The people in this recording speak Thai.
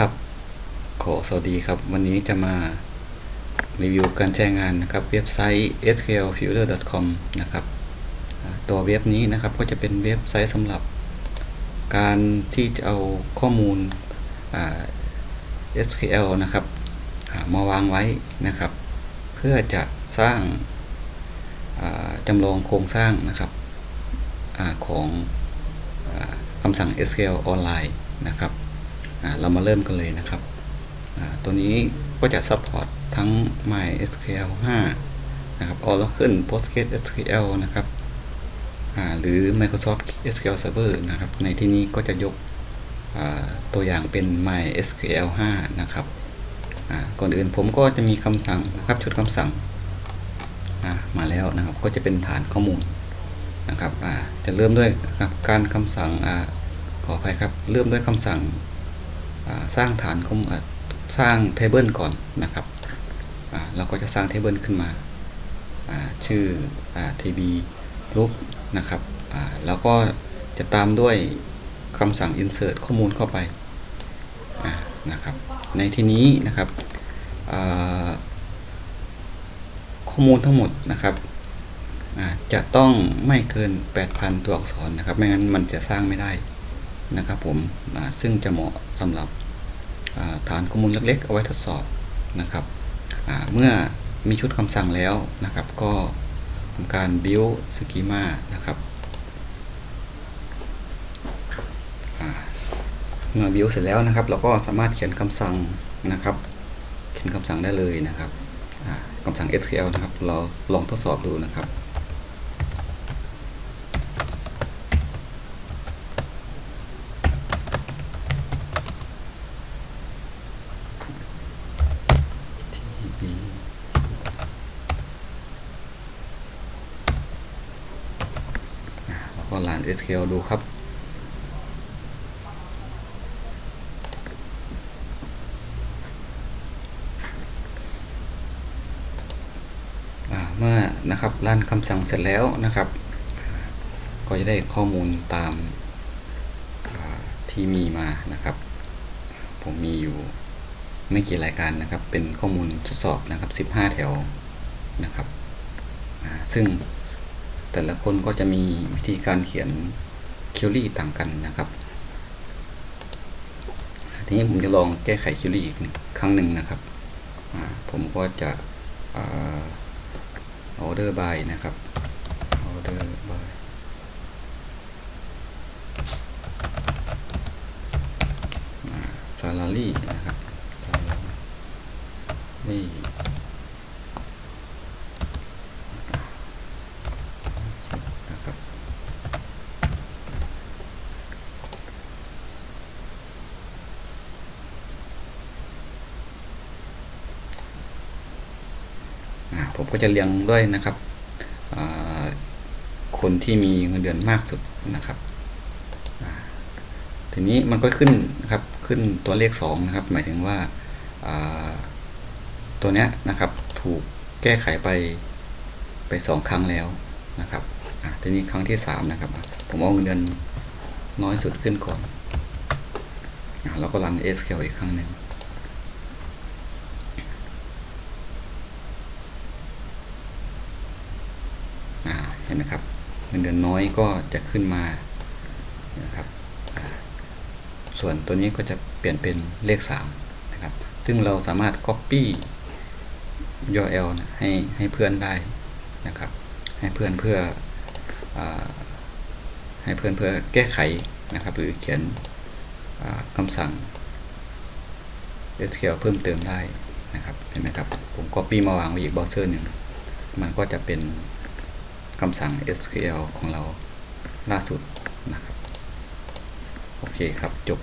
ครับ ขอสวัสดีครับ วันนี้จะมารีวิวการใช้งานนะครับเว็บไซต์ sqlfuture.com นะครับตัวเว็บนี้นะครับก็จะเป็นเว็บไซต์สำหรับการที่จะเอาข้อมูล SQL นะครับมาวางไว้นะครับ เพื่อจะสร้างาจำลองโครงสร้างนะครับอของอคำสั่ง SQL ออนไลน์นะครับ เรามาเริ่มกันเลยนะครับ ตัวนี้ก็จะ support ทั้ง MySQL 5 นะครับ Oracle PostgreSQL นะครับหรือ Microsoft SQL Server นะครับ ในที่นี้ก็จะยกตัวอย่างเป็น MySQL 5 นะครับก่อนอื่นผมก็จะมีคำสั่งนะครับชุดคำสั่งมาแล้วนะครับ ก็จะเป็นฐานข้อมูลนะครับจะเริ่มด้วยการคำสั่งอขออภัยครับ เริ่มด้วยคำสั่ง สร้างฐานข้อมูลสร้างเทเบิลก่อนนะครับเราก็จะสร้างเทเบิลขึ้นมา ชื่อ tb group นะครับแล้วก็จะตามด้วยคำสั่ง insert ข้อมูลเข้าไปนะครับ ในที่นี้นะครับข้อมูลทั้งหมดนะครับจะต้องไม่เกิน 8,000 ตัวอักษรนะครับ ไม่งั้นมันจะสร้างไม่ได้ นะครับผมซึ่งจะเหมาะสำหรับฐานข้อมูลเล็กๆ เอาไว้ทดสอบนะครับเมื่อมีชุดคำสั่งแล้วนะครับ ก็ทำการ build schema นะครับเมื่อ build เสร็จแล้วนะครับ เราก็สามารถเขียนคำสั่งนะครับ เขียนคำสั่งได้เลยนะครับอ่าคำสั่ง SQL นะครับ เราลองทดสอบดูนะครับ TB อ่า แล้วก็รัน SQL ดูครับ เมื่อนะครับรันคำสั่งเสร็จแล้วนะครับ ก็จะได้ข้อมูลตามที่มีมานะครับ ผมมีอยู่ไม่กี่รายการนะครับ เป็นข้อมูลทดสอบนะครับ 15 แถวนะครับ ซึ่ง แต่ละคนก็จะมีวิธีการเขียนคิวรี่ต่างกันนะครับ ทีนี้ผมจะลองแก้ไขคิวรี่อีกครั้งหนึ่งนะครับ ผมก็จะอ่า order by นะครับ order by อ่า salary นะครับนะครับ อ่า ผมก็จะเรียงด้วยนะครับคนที่มีเงินเดือนมากสุดนะครับทีนี้มันก็ขึ้นนะครับขึ้นตัวเลข2นะครับหมายถึงว่าาตัวเนี้ยนะครับถูกแก้ไขไปไปสองครั้งแล้วนะครับทีนี้ครั้งที่ 3 นะครับ ผมเอาเงินเดือนน้อยสุดขึ้นก่อนอแล้วก็รัน SQL อีกครั้งหนึ่ง อ่าเห็นไหมครับ เงินเดือนน้อยก็จะขึ้นมานะครับ ส่วนตัวนี้ก็จะเปลี่ยนเป็นเลข3นะครับ ซึ่งเราสามารถ Copy URL นะให้ให้เพื่อนได้นะครับ ให้เพื่อนเพื่ออให้เพื่อนเพื่อแก้ไขนะครับ หรือเขียนคำสั่ง SQL เพิ่มเติมได้นะครับ เห็นไหมครับ ผม Copy มาวางไว้อีกเบราว์เซอร์หนึ่ง มันก็จะเป็น คำสั่ง SQL ของเราล่าสุดนะครับ โอเคครับ จบ